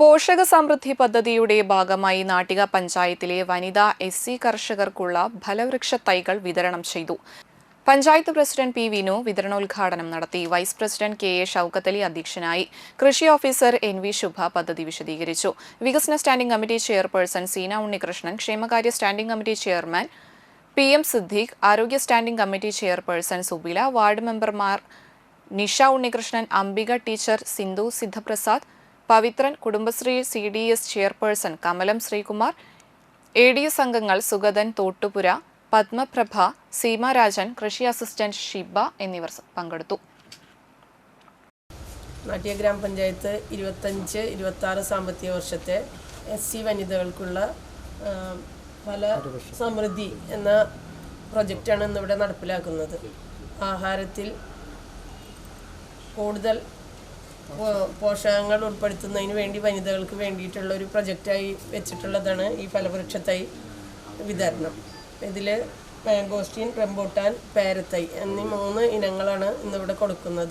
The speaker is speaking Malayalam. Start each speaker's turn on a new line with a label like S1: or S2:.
S1: പോഷക സമൃദ്ധി പദ്ധതിയുടെ ഭാഗമായി നാട്ടിക പഞ്ചായത്തിലെ വനിതാ എസ് സി കർഷകർക്കുള്ള ഫലവൃക്ഷ തൈകൾ വിതരണം ചെയ്തു. പഞ്ചായത്ത് പ്രസിഡന്റ് പി വിനു വിതരണോദ്ഘാടനം നടത്തി. Vice president K A Shoukathali അധ്യക്ഷനായി കൃഷി ഓഫീസർ എൻ വി ശുഭ പദ്ധതി വിശദീകരിച്ചു. വികസന standing committee chairperson Seena Unnikrishnan ക്ഷേമകാര്യ standing committee chairman P M Siddique ആരോഗ്യ standing committee chairperson Subila ward മെമ്പർമാർ Nisha Unnikrishnan Ambika teacher Sindhu Sidhaprasad Pavithran Kudumbashree C D S chairperson Kamalam Sreekumar A D S അംഗങ്ങൾ സുഗതൻ തോട്ടുപുര പത്മപ്രഭ സീമാരാജൻ കൃഷി അസിസ്റ്റന്റ് ഷിബ എന്നിവർ പങ്കെടുത്തു.
S2: നാട്ടിയ ഗ്രാമപഞ്ചായത്ത് ഇരുപത്തഞ്ച് ഇരുപത്തി ആറ് സാമ്പത്തിക വർഷത്തെ എസ് സി വനിതകൾക്കുള്ള ഫല സമൃദ്ധി എന്ന പ്രൊജക്റ്റാണ് ഇന്നിവിടെ നടപ്പിലാക്കുന്നത്. ആഹാരത്തിൽ കൂടുതൽ പോഷകങ്ങൾ ഉൾപ്പെടുത്തുന്നതിന് വേണ്ടി വനിതകൾക്ക് വേണ്ടിയിട്ടുള്ള ഒരു പ്രൊജക്റ്റായി വെച്ചിട്ടുള്ളതാണ് ഈ ഫലവൃക്ഷത്തൈ വിതരണം. ഇതിൽ മാംഗോസ്റ്റീൻ റംബോട്ടാൻ പേരത്തൈ എന്നീ മൂന്ന് ഇനങ്ങളാണ് ഇന്നിവിടെ കൊടുക്കുന്നത്.